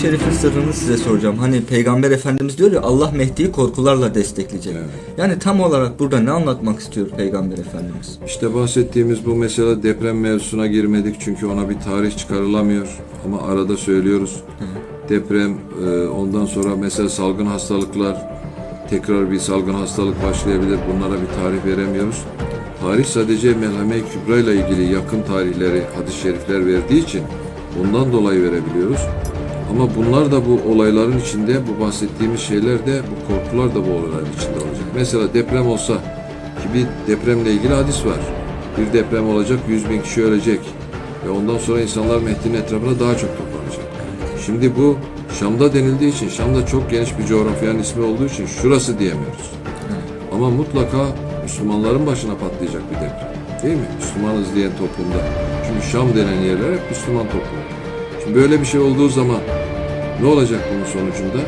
hadis-i şerifin sırrını size soracağım. Hani Peygamber Efendimiz diyor ya Allah Mehdi'yi korkularla destekleyecek. Evet. Yani tam olarak burada ne anlatmak istiyor Peygamber Efendimiz? İşte bahsettiğimiz bu mesela deprem mevzusuna girmedik çünkü ona bir tarih çıkarılamıyor ama arada söylüyoruz. Deprem e, ondan sonra mesela salgın hastalıklar tekrar bir salgın hastalık başlayabilir. Bunlara bir tarih veremiyoruz. Tarih sadece Melhame-i Kübra ile ilgili yakın tarihleri, hadis-i şerifler verdiği için bundan dolayı verebiliyoruz. Ama bunlar da bu olayların içinde, bu bahsettiğimiz şeyler de, bu korkular da bu olayların içinde olacak. Mesela deprem olsa, ki bir depremle ilgili hadis var. Bir deprem olacak, 100 bin kişi ölecek. Ve ondan sonra insanlar Mehdi'nin etrafına daha çok toplanacak. Şimdi bu Şam'da denildiği için, Şam'da çok geniş bir coğrafyanın ismi olduğu için şurası diyemiyoruz. Ama mutlaka Müslümanların başına patlayacak bir deprem. Değil mi? Müslümanız diyen toplumda. Çünkü Şam denen yerler hep Müslüman toplumu. Şimdi böyle bir şey olduğu zaman ne olacak bunun sonucunda?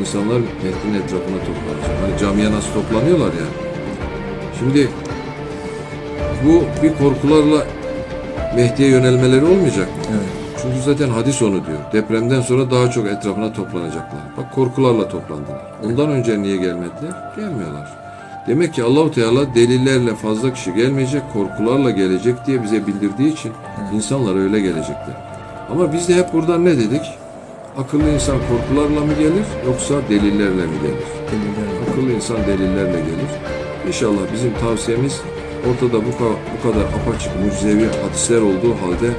İnsanlar Mehdi'nin etrafına toplanacak. Hani camiye nasıl toplanıyorlar yani. Şimdi bu bir korkularla Mehdi'ye yönelmeleri olmayacak mı? Evet. Çünkü zaten hadis onu diyor. Depremden sonra daha çok etrafına toplanacaklar. Bak korkularla toplandılar. Ondan önce niye gelmediler? Gelmiyorlar. Demek ki Allahu Teala delillerle fazla kişi gelmeyecek, korkularla gelecek diye bize bildirdiği için insanlar öyle gelecekler. Ama biz de hep buradan ne dedik? Akıllı insan korkularla mı gelir yoksa delillerle mi gelir? Deliller. Akıllı insan delillerle gelir. İnşallah bizim tavsiyemiz ortada bu, ka- bu kadar apaçık mucizevi hadisler olduğu halde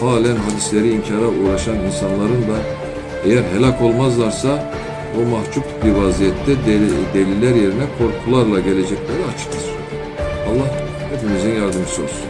halen hadisleri inkara uğraşan insanların da eğer helak olmazlarsa o mahcup bir vaziyette deli- deliller yerine korkularla gelecekleri açıktır. Allah hepimizin yardımcısı olsun.